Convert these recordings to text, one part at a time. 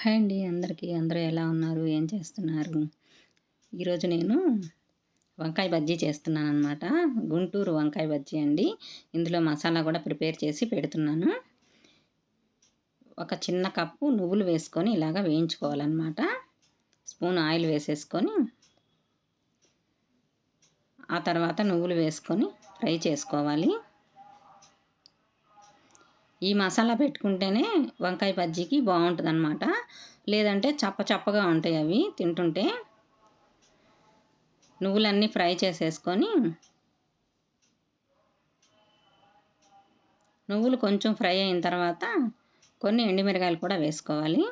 Hi అండి అందరికీ. అందరూ ఎలా ఉన్నారు? ఏం చేస్తున్నారు? ఈరోజు నేను వంకాయ బజ్జీ చేస్తున్నాను అనమాట గుంటూరు వంకాయ బజ్జీ అండి. ఇందులో మసాలా కూడా ప్రిపేర్ చేసి పెడుతున్నాను. ఒక చిన్న కప్పు నువ్వులు వేసుకొని ఇలాగ వేయించుకోవాలన్నమాట. స్పూన్ ఆయిల్ వేసేసుకొని ఆ తర్వాత నువ్వులు వేసుకొని ఫ్రై చేసుకోవాలి. ఈ మసాలా పెట్టుకుంటేనే వంకాయ బజ్జీకి బాగుంటుంది అనమాట లేదంటే చప్ప చప్పగా ఉంటాయి అవి తింటుంటే. నువ్వులన్నీ ఫ్రై చేసేసుకొని నువ్వులు కొంచెం ఫ్రై అయిన తర్వాత కొన్ని ఎండుమిరకాయలు కూడా వేసుకోవాలి.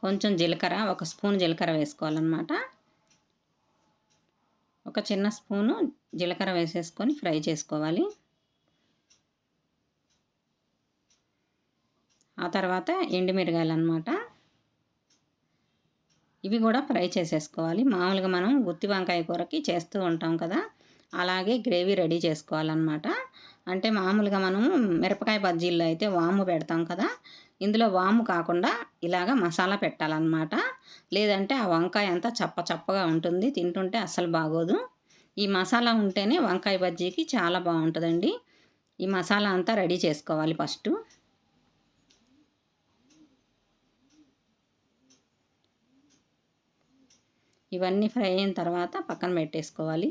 కొంచెం జీలకర్ర ఒక స్పూన్ జీలకర్ర వేసుకోవాలన్నమాట. ఒక చిన్న స్పూను జీలకర్ర వేసేసుకొని ఫ్రై చేసుకోవాలి. ఆ తర్వాత ఎండుమిరగాయలు అనమాట ఇవి కూడా ఫ్రై చేసేసుకోవాలి. మామూలుగా మనం గుత్తి వంకాయ కూరకి చేస్తూ ఉంటాం కదా అలాగే గ్రేవీ రెడీ చేసుకోవాలన్నమాట. అంటే మామూలుగా మనం మిరపకాయ బజ్జీల్లో అయితే వాము పెడతాం కదా ఇందులో వాము కాకుండా ఇలాగ మసాలా పెట్టాలన్నమాట. లేదంటే ఆ వంకాయ అంతా చప్ప చప్పగా ఉంటుంది తింటుంటే అస్సలు బాగోదు. ఈ మసాలా ఉంటేనే వంకాయ బజ్జీకి చాలా బాగుంటుందండి. ఈ మసాలా అంతా రెడీ చేసుకోవాలి ఫస్ట్. ఇవన్నీ ఫ్రై అయిన తర్వాత పక్కన పెట్టేసుకోవాలి.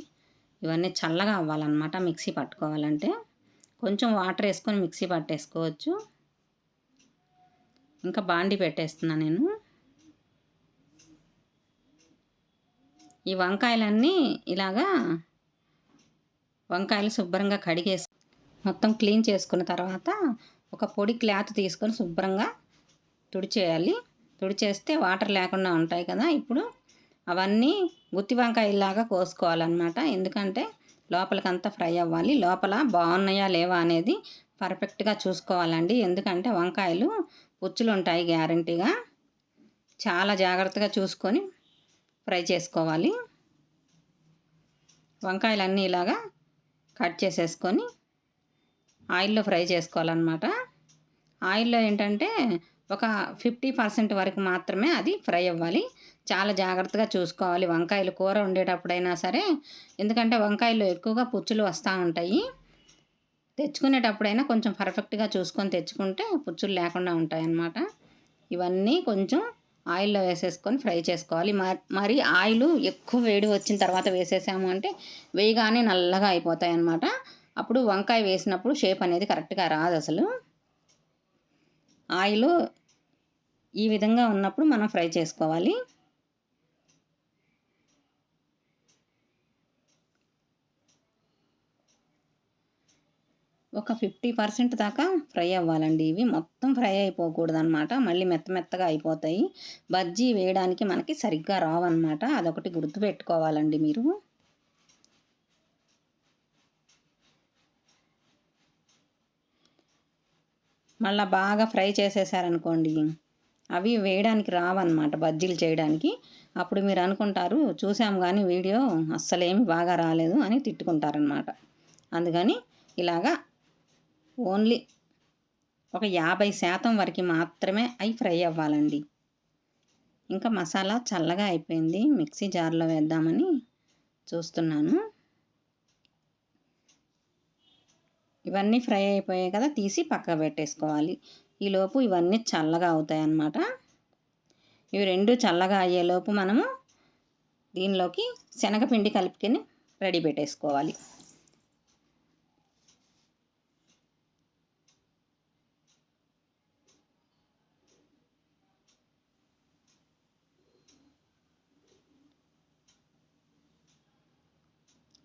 ఇవన్నీ చల్లగా అవ్వాలన్నమాట మిక్సీ పట్టుకోవాలంటే. కొంచెం వాటర్ వేసుకొని మిక్సీ పట్టేసుకోవచ్చు. ఇంకా బాండి పెట్టేస్తున్నా నేను. ఈ వంకాయలన్నీ ఇలాగా వంకాయలు శుభ్రంగా కడిగేసి మొత్తం క్లీన్ చేసుకున్న తర్వాత ఒక పొడి క్లాత్ తీసుకొని శుభ్రంగా తుడిచేయాలి. తుడిచేస్తే వాటర్ లేకుండా ఉంటాయి కదా. ఇప్పుడు అవన్నీ గుత్తి వంకాయలాగా కోసుకోవాలన్నమాట. ఎందుకంటే లోపలికంతా ఫ్రై అవ్వాలి. లోపల బాగున్నాయా లేవా అనేది పర్ఫెక్ట్గా చూసుకోవాలండి. ఎందుకంటే వంకాయలు పుచ్చులు ఉంటాయి గ్యారంటీగా. చాలా జాగ్రత్తగా చూసుకొని ఫ్రై చేసుకోవాలి. వంకాయలన్నీ ఇలాగా కట్ చేసేసుకొని ఆయిల్లో ఫ్రై చేసుకోవాలన్నమాట. ఆయిల్లో ఏంటంటే ఒక ఫిఫ్టీ పర్సెంట్ వరకు మాత్రమే అది ఫ్రై అవ్వాలి. చాలా జాగ్రత్తగా చూసుకోవాలి. వంకాయలు కూర వండేటప్పుడైనా సరే ఎందుకంటే వంకాయలు ఎక్కువగా పుచ్చులు వస్తూ ఉంటాయి. తెచ్చుకునేటప్పుడైనా కొంచెం పర్ఫెక్ట్గా చూసుకొని తెచ్చుకుంటే పుచ్చులు లేకుండా ఉంటాయి అన్నమాట ఇవన్నీ కొంచెం ఆయిల్లో వేసేసుకొని ఫ్రై చేసుకోవాలి. మరి ఆయిల్ ఎక్కువ వేడి వచ్చిన తర్వాత వేసేసాము అంటే వేయగానే నల్లగా అయిపోతాయి అన్నమాట అప్పుడు వంకాయ వేసినప్పుడు షేప్ అనేది కరెక్ట్గా రాదు అసలు. ఆయిల్ ఈ విధంగా ఉన్నప్పుడు మనం ఫ్రై చేసుకోవాలి. ఒక ఫిఫ్టీ పర్సెంట్ దాకా ఫ్రై అవ్వాలండి. ఇవి మొత్తం ఫ్రై అయిపోకూడదు అనమాట మళ్ళీ మెత్త మెత్తగా అయిపోతాయి. బజ్జీ వేయడానికి మనకి సరిగ్గా రావన్నమాట. అదొకటి గుర్తుపెట్టుకోవాలండి మీరు. మళ్ళీ బాగా ఫ్రై చేసేసారనుకోండి అవి వేయడానికి రావన్నమాట బజ్జీలు చేయడానికి. అప్పుడు మీరు అనుకుంటారు చూసాం కానీ వీడియో అస్సలేమి బాగా రాలేదు అని తిట్టుకుంటారనమాట అందుకని ఇలాగా ఓన్లీ ఒక యాభై శాతం వరకు మాత్రమే అవి ఫ్రై అవ్వాలండి. ఇంకా మసాలా చల్లగా అయిపోయింది. మిక్సీ జార్లో వేద్దామని చూస్తున్నాను. ఇవన్నీ ఫ్రై అయిపోయాయి కదా తీసి పక్క పెట్టేసుకోవాలి. ఈలోపు ఇవన్నీ చల్లగా అవుతాయి అన్నమాట ఇవి రెండు చల్లగా అయ్యేలోపు మనము దీనిలోకి శనగపిండి కలుపుకొని రెడీ పెట్టేసుకోవాలి.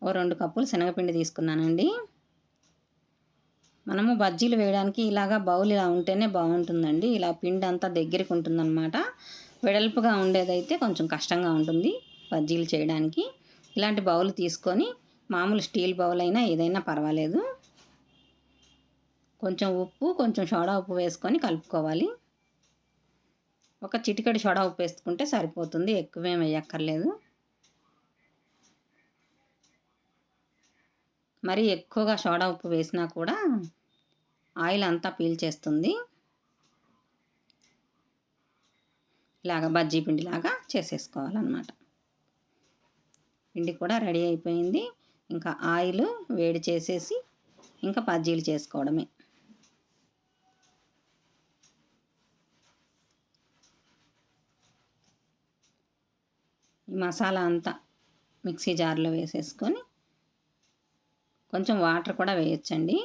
ఓ రెండు కప్పులు శనగపిండి తీసుకున్నానండి. మనము బజ్జీలు వేయడానికి ఇలాగా బౌల్ ఇలా ఉంటేనే బాగుంటుందండి. ఇలా పిండి అంతా దగ్గరికి ఉంటుందన్నమాట. వెడల్పుగా ఉండేదైతే కొంచెం కష్టంగా ఉంటుంది బజ్జీలు చేయడానికి. ఇలాంటి బౌల్ తీసుకొని మామూలు స్టీల్ బౌల్ అయినా ఏదైనా పర్వాలేదు. కొంచెం ఉప్పు కొంచెం సోడా ఉప్పు వేసుకొని కలుపుకోవాలి. ఒక చిటికడి సోడా ఉప్పు వేసుకుంటే సరిపోతుంది. ఎక్కువేం వేయక్కర్లేదు. మరి ఎక్కువగా సోడా ఉప్పు వేసినా కూడా ఆయిల్ అంతా పీల్చేస్తుంది ఇలాగా బజ్జీ పిండిలాగా చేసేసుకోవాలన్నమాట. పిండి కూడా రెడీ అయిపోయింది. ఇంకా ఆయిల్ వేడి చేసేసి ఇంకా బజ్జీలు చేసుకోవడమే. ఈ మసాలా అంతా మిక్సీ జార్లో వేసేసుకొని కొంచెం వాటర్ కూడా వేయొచ్చండి.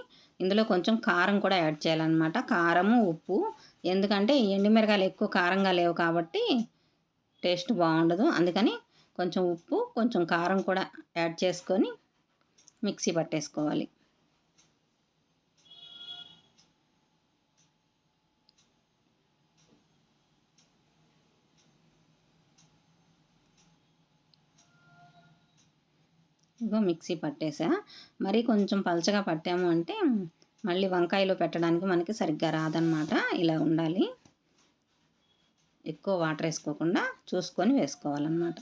ఇందులో కొంచెం కారం కూడా యాడ్ చేయాలన్నమాట. కారము ఉప్పు. ఎందుకంటే ఎండుమిరగాయలు ఎక్కువ కారంగా లేవు కాబట్టి టేస్ట్ బాగుండదు. అందుకని కొంచెం ఉప్పు కొంచెం కారం కూడా యాడ్ చేసుకొని మిక్సీ పట్టేసుకోవాలి. ఇగో మిక్సీ పట్టేసా. మరి కొంచెం పలచగా పట్టాము అంటే మళ్ళీ వంకాయలో పెట్టడానికి మనకి సరిగ్గా రాదనమాట ఇలా ఉండాలి. ఎక్కువ వాటర్ వేసుకోకుండా చూసుకొని వేసుకోవాలన్నమాట.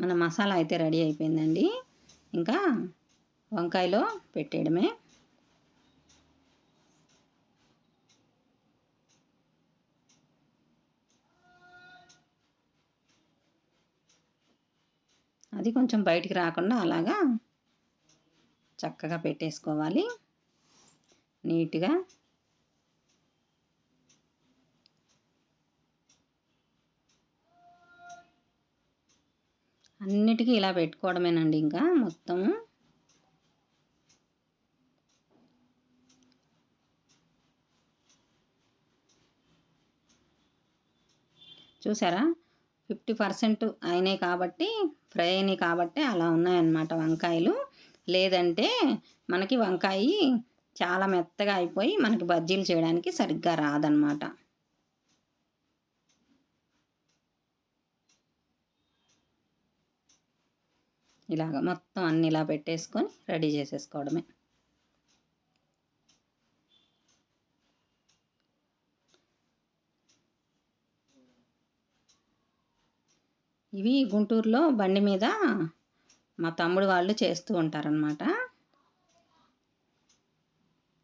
మన మసాలా అయితే రెడీ అయిపోయిందండి. ఇంకా వంకాయలో పెట్టేయడమే. అది కొంచెం బయటికి రాకుండా అలాగా చక్కగా పెట్టేసుకోవాలి. నీట్గా. అన్నిటికీ ఇలా పెట్టుకోవడమేనండి ఇంకా మొత్తము చూసారా? ఫిఫ్టీ పర్సెంట్ అయినాయి కాబట్టి ఫ్రై అయినాయి కాబట్టి అలా ఉన్నాయన్నమాట వంకాయలు. లేదంటే మనకి వంకాయ చాలా మెత్తగా అయిపోయి మనకి బజ్జీలు చేయడానికి సరిగ్గా రాదనమాట ఇలాగ మొత్తం అన్ని ఇలా పెట్టేసుకొని రెడీ చేసేసుకోవడమే. ఇవి గుంటూరులో బండి మీద మా తమ్ముడు వాళ్ళు చేస్తూ ఉంటారనమాట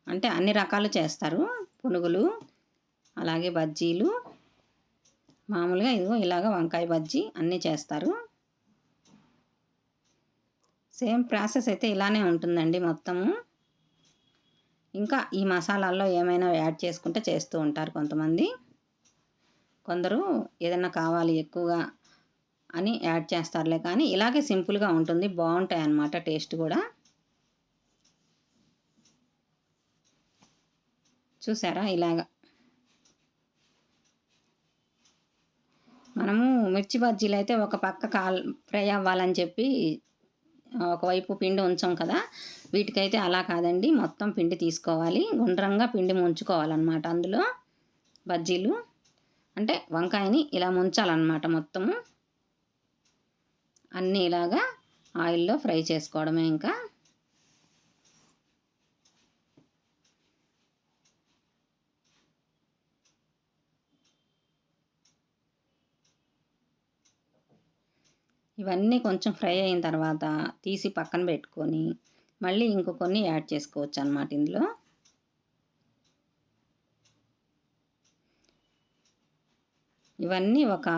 అంటే అన్ని రకాలు చేస్తారు. పునుగులు అలాగే బజ్జీలు. మామూలుగా ఇదిగో ఇలాగ వంకాయ బజ్జీ అన్నీ చేస్తారు. సేమ్ ప్రాసెస్ అయితే ఇలానే ఉంటుందండి మొత్తము. ఇంకా ఈ మసాలాల్లో ఏమైనా యాడ్ చేసుకుంటే చేస్తూ ఉంటారు కొంతమంది. కొందరు ఏదైనా కావాలి ఎక్కువగా అని యాడ్ చేస్తారులే. కానీ ఇలాగే సింపుల్గా ఉంటుంది. బాగుంటాయి అన్నమాట టేస్ట్ కూడా. చూసారా? ఇలాగా. మనము మిర్చి బజ్జీలు అయితే ఒక పక్క కాల్ ఫ్రై అవ్వాలని చెప్పి ఒకవైపు పిండి ఉంచాం కదా. వీటికైతే అలా కాదండి. మొత్తం పిండి తీసుకోవాలి. గుండ్రంగా పిండి ముంచుకోవాలన్నమాట అందులో బజ్జీలు. అంటే వంకాయని ఇలా ముంచాలన్నమాట మొత్తము. అన్నీ ఇలాగా ఆయిల్లో ఫ్రై చేసుకోవడమే ఇంకా. ఇవన్నీ కొంచెం ఫ్రై అయిన తర్వాత తీసి పక్కన పెట్టుకొని మళ్ళీ ఇంకో కొన్ని యాడ్ చేసుకోవచ్చు అనమాట ఇందులో. ఇవన్నీ ఒక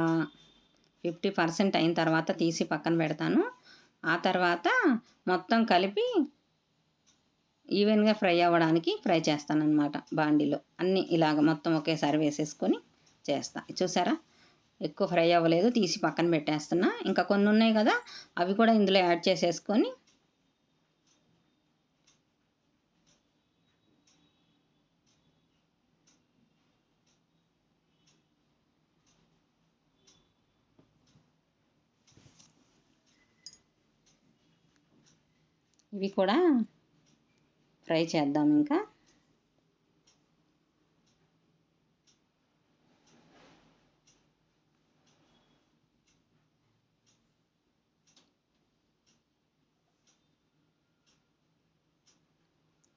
ఫిఫ్టీ పర్సెంట్ అయిన తర్వాత తీసి పక్కన పెడతాను. ఆ తర్వాత మొత్తం కలిపి ఈవెన్గా ఫ్రై అవ్వడానికి ఫ్రై చేస్తానన్నమాట బాండీలో. అన్నీ ఇలాగ మొత్తం ఒకేసారి వేసేసుకొని చేస్తా. చూసారా? ఎక్కువ ఫ్రై అవ్వలేదు తీసి పక్కన పెట్టేస్తున్నా. ఇంకా కొన్ని ఉన్నాయి కదా అవి కూడా ఇందులో యాడ్ చేసేసుకొని ఇవి కూడా ఫ్రై చేద్దాం ఇంకా.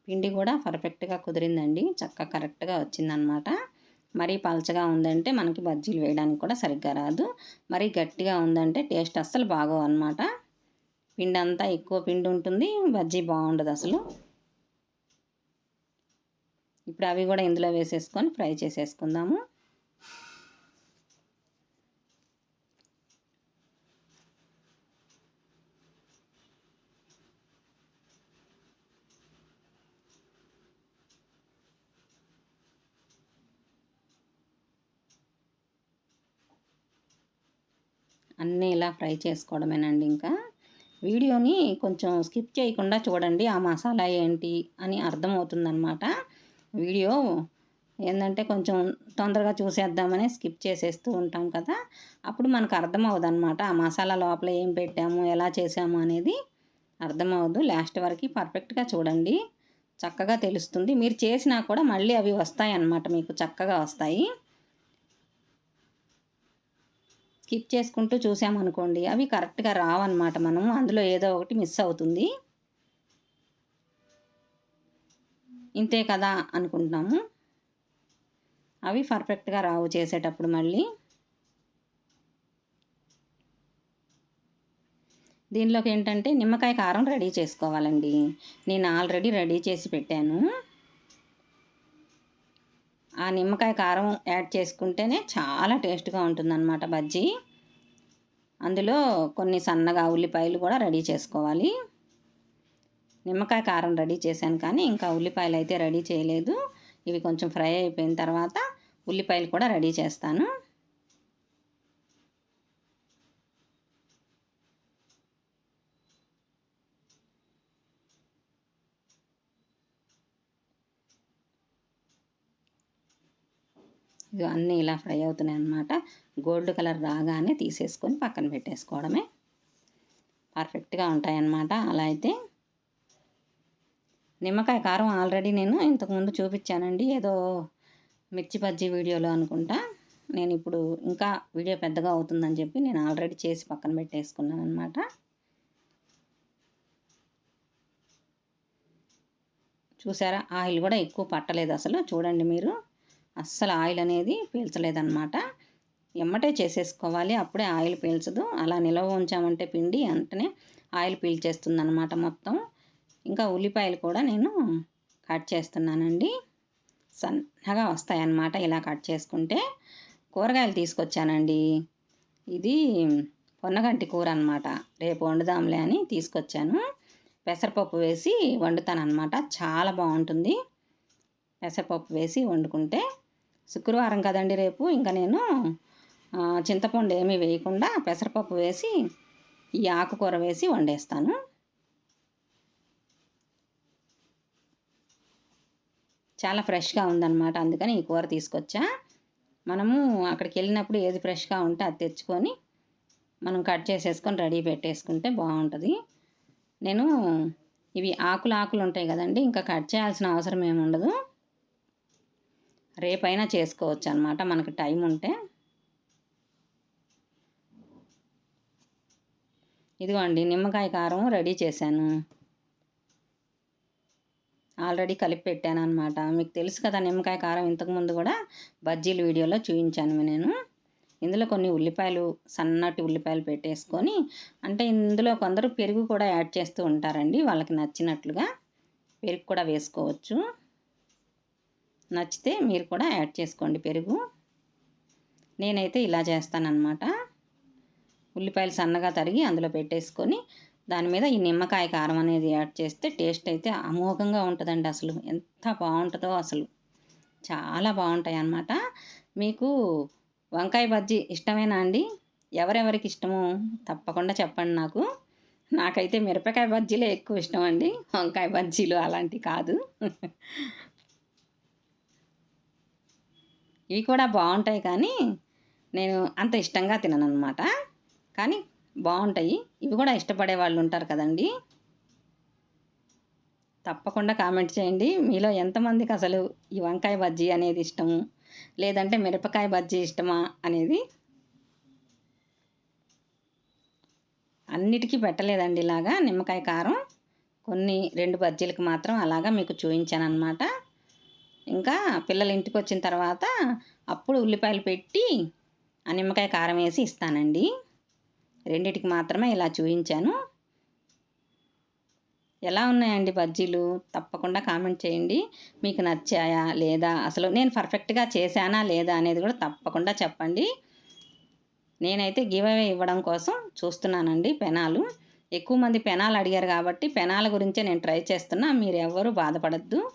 పిండి కూడా పర్ఫెక్ట్గా కుదిరిందండి. చక్క కరెక్ట్గా వచ్చిందనమాట మరీ పలచగా ఉందంటే మనకి బజ్జీలు వేయడానికి కూడా సరిగ్గా రాదు. మరీ గట్టిగా ఉందంటే టేస్ట్ అస్సలు బాగోవు అనమాట పిండి అంతా ఎక్కువ పిండి ఉంటుంది బజ్జీ బాగుండదు అసలు. ఇప్పుడు అవి కూడా ఇందులో వేసేసుకొని ఫ్రై చేసేసుకుందాము. అన్నీ ఇలా ఫ్రై చేసుకోవడమేనండి ఇంకా. వీడియోని కొంచెం స్కిప్ చేయకుండా చూడండి ఆ మసాలా ఏంటి అని అర్థమవుతుందనమాట వీడియో ఏంటంటే కొంచెం తొందరగా చూసేద్దామని స్కిప్ చేసేస్తూ ఉంటాం కదా అప్పుడు మనకు అర్థమవుదనమాట ఆ మసాలా లోపల ఏం పెట్టాము ఎలా చేసాము అనేది అర్థమవుదు. లాస్ట్ వరకు పర్ఫెక్ట్గా చూడండి చక్కగా తెలుస్తుంది. మీరు చేసినా కూడా మళ్ళీ అవి వస్తాయి అన్నమాట మీకు చక్కగా వస్తాయి. స్కిప్ చేసుకుంటూ చూసామనుకోండి అవి కరెక్ట్గా రావన్నమాట మనము అందులో ఏదో ఒకటి మిస్ అవుతుంది. ఇంతే కదా అనుకుంటున్నాము. అవి పర్ఫెక్ట్గా రావు చేసేటప్పుడు మళ్ళీ. దీనిలోకి ఏంటంటే నిమ్మకాయ కారం రెడీ చేసుకోవాలండి. నేను ఆల్రెడీ రెడీ చేసి పెట్టాను. ఆ నిమ్మకాయ కారం యాడ్ చేసుకుంటేనే చాలా టేస్ట్గా ఉంటుందన్నమాట బజ్జీ. అందులో కొన్ని సన్నగా ఉల్లిపాయలు కూడా రెడీ చేసుకోవాలి. నిమ్మకాయ కారం రెడీ చేశాను కానీ ఇంకా ఉల్లిపాయలు అయితే రెడీ చేయలేదు. ఇవి కొంచెం ఫ్రై అయిపోయిన తర్వాత ఉల్లిపాయలు కూడా రెడీ చేస్తాను. ఇది అన్నీ ఇలా ఫ్రై అవుతున్నాయి అన్నమాట. గోల్డ్ కలర్ రాగానే తీసేసుకొని పక్కన పెట్టేసుకోవడమే. పర్ఫెక్ట్గా ఉంటాయన్నమాట. అలా అయితే నిమ్మకాయ కారం ఆల్రెడీ నేను ఇంతకుముందు చూపించానండి. ఏదో మిర్చి బజ్జీ వీడియోలో అనుకుంటా. నేను ఇప్పుడు ఇంకా వీడియో పెద్దగా అవుతుందని చెప్పి నేను ఆల్రెడీ చేసి పక్కన పెట్టేసుకున్నాను అనమాట చూసారా? ఆయిల్ కూడా ఎక్కువ పట్టలేదు అసలు. చూడండి మీరు. అస్సలు ఆయిల్ అనేది పీల్చలేదన్నమాట. ఎమ్మటే చేసేసుకోవాలి. అప్పుడే ఆయిల్ పీల్చదు. అలా నిలవ ఉంచామంటే పిండి వెంటనే ఆయిల్ పీల్చేస్తుంది అనమాట మొత్తం. ఇంకా ఉల్లిపాయలు కూడా నేను కట్ చేస్తున్నానండి. సన్నగా వస్తాయన్నమాట ఇలా కట్ చేసుకుంటే. కూరగాయలు తీసుకొచ్చానండి. ఇది పొన్నగంటి కూర అనమాట రేపు వండుదాంలే అని తీసుకొచ్చాను. పెసరపప్పు వేసి వండుతాను అనమాట చాలా బాగుంటుంది. పెసరపప్పు వేసి వండుకుంటే శుక్రవారం కదండి రేపు. ఇంకా నేను చింతపండు ఏమీ వేయకుండా పెసరపప్పు వేసి ఈ ఆకుకూర వేసి వండేస్తాను. చాలా ఫ్రెష్గా ఉందన్నమాట. అందుకని ఈ కూర తీసుకొచ్చా. మనము అక్కడికి వెళ్ళినప్పుడు ఏది ఫ్రెష్గా ఉంటే అది తెచ్చుకొని మనం కట్ చేసేసుకొని రెడీ పెట్టేసుకుంటే బాగుంటుంది. నేను ఇవి ఆకులు ఆకులు ఉంటాయి కదండి ఇంకా కట్ చేయాల్సిన అవసరం ఏమి ఉండదు. రేపైనా చేసుకోవచ్చు అనమాట మనకు టైం ఉంటే. ఇదిగోండి నిమ్మకాయ కారం రెడీ చేశాను. ఆల్రెడీ కలిపి పెట్టాను అనమాట మీకు తెలుసు కదా నిమ్మకాయ కారం ఇంతకుముందు కూడా బజ్జీల వీడియోలో చూపించాను నేను. ఇందులో కొన్ని ఉల్లిపాయలు సన్నటి ఉల్లిపాయలు పెట్టేసుకొని అంటే ఇందులో కొందరు పెరుగు కూడా యాడ్ చేస్తూ ఉంటారండి వాళ్ళకి నచ్చినట్లుగా. పెరుగు కూడా వేసుకోవచ్చు. నచ్చితే మీరు కూడా యాడ్ చేసుకోండి పెరుగు. నేనైతే ఇలా చేస్తానన్నమాట. ఉల్లిపాయలు సన్నగా తరిగి అందులో పెట్టేసుకొని దాని మీద ఈ నిమ్మకాయ కారం అనేది యాడ్ చేస్తే టేస్ట్ అయితే అమోఘంగా ఉంటుందండి అసలు. ఎంత బాగుంటుందో అసలు. చాలా బాగుంటాయి అన్నమాట. మీకు వంకాయ బజ్జీ ఇష్టమేనా అండి? ఎవరెవరికి ఇష్టమో తప్పకుండా చెప్పండి నాకు. నాకైతే మిరపకాయ బజ్జీలే ఎక్కువ ఇష్టం అండి. వంకాయ బజ్జీలు అలాంటివి కాదు. ఇవి కూడా బాగుంటాయి కానీ నేను అంత ఇష్టంగా తినను అనమాట కానీ బాగుంటాయి. ఇవి కూడా ఇష్టపడే వాళ్ళు ఉంటారు కదండి. తప్పకుండా కామెంట్ చేయండి. మీలో ఎంతమందికి అసలు ఈ వంకాయ బజ్జీ అనేది ఇష్టము? లేదంటే మిరపకాయ బజ్జీ ఇష్టమా? అనేది అన్నిటికీ పెట్టలేదండి ఇలాగా నిమ్మకాయ కారం. కొన్ని రెండు బజ్జీలకు మాత్రం అలాగా మీకు చూపించాను అనమాట ఇంకా పిల్లలు ఇంటికి వచ్చిన తర్వాత అప్పుడు ఉల్లిపాయలు పెట్టి ఆ నిమ్మకాయ కారం వేసి ఇస్తానండి. రెండిటికి మాత్రమే ఇలా చూపించాను ఎలా ఉన్నాయండి బజ్జీలు? తప్పకుండా కామెంట్ చేయండి. మీకు నచ్చాయా? లేదా? అసలు నేను పర్ఫెక్ట్గా చేశానా? లేదా? అనేది కూడా తప్పకుండా చెప్పండి. నేనైతే గివ్ అవే ఇవ్వడం కోసం చూస్తున్నానండి పెనాలు. ఎక్కువ మంది పెనాలు అడిగారు కాబట్టి పెనాల గురించే నేను ట్రై చేస్తున్నా. మీరు ఎవ్వరూ బాధపడద్దు.